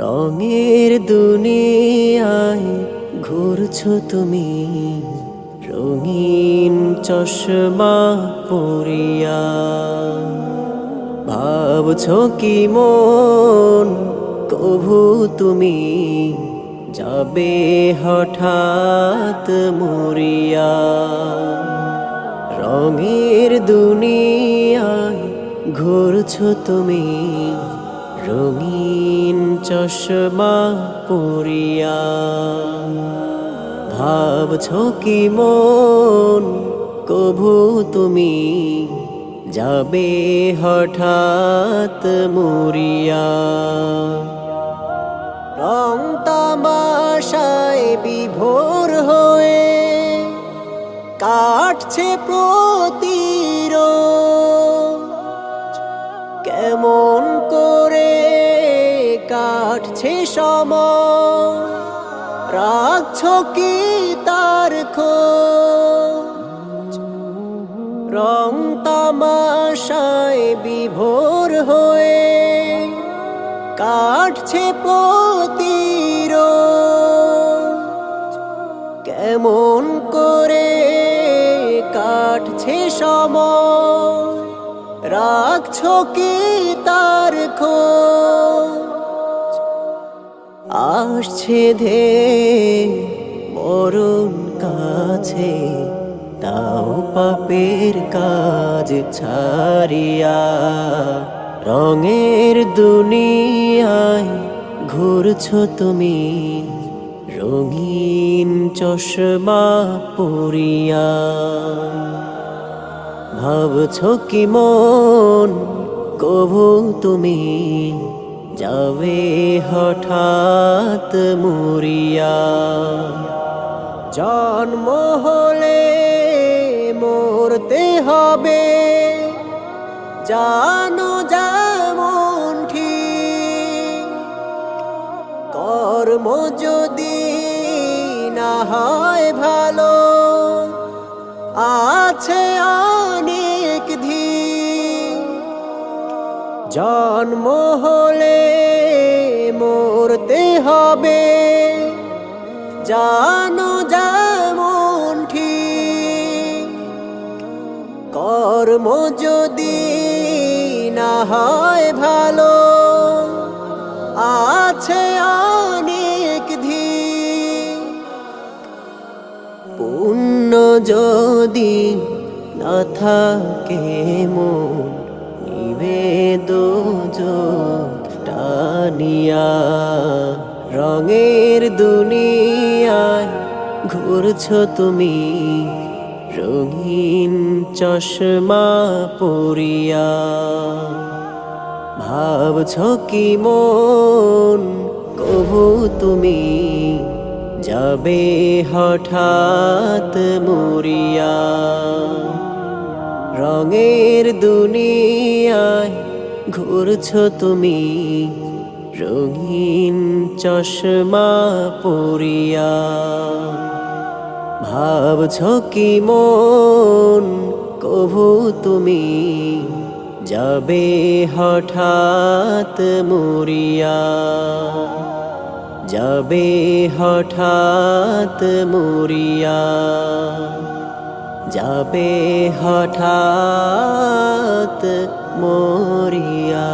রঙের দুনিয়ায় ঘুরছো তুমি। রঙিন চশমা পরিয়া। ভাবছ কি মন? কভু তুমি যাবে হঠাৎ মরিয়া। রঙের দুনিয়ায় ঘুরছ তুমি রঙিন চশমা পরিয়া। ভাবছ কি মন? কভু তুমি যাবে হঠাৎ মরিয়া। রং তামাশায় বিভোর হয়ে কাটছে প্রতির কেমন করে কাটছে সময়? রাখছ কি তার রং তামাশায় বিভোর হয়ে কাটছে প্রতির কেমন করে কাটছে সময়? রাখছ কি তার খোঁজ? আসছে ধে মরণ কাছে, তাও পাপের কাজ ছাড়িয়া রঙের দুনিয়ায় ঘুরছ তুমি, রঙিন চশমা পরিয়া। ভাবছ কি মন, কভু তুমি যাবে হঠাৎ মরিয়া। জন্ম হলে মরতে হবে। জানো যেমন ঠিক, কর্ম যদি না হয় ভালো জন্ম হলে মরতে হবে। জানো যেমন ঠিক, কর্ম যদি না হয় ভালো, আছে অনেক ধীর পুণ্য যদি না থাকে মন নিবেদ টানিয়া। রঙের দুনিয়ায় ঘুরছ তুমি, রঙিন চশমা পরিয়া। ভাবছ কি মন কভু তুমি, যাবে হঠাৎ মরিয়া। রঙের দুনিয়ায় ঘুরছ তুমি, রঙিন চশমা পরিয়া। ভাবছ কি মন, কভু তুমি, যাবে হঠাৎ মরিয়া। যাবে হঠাৎ মরিয়া। যাবে হঠাৎ মরিয়া।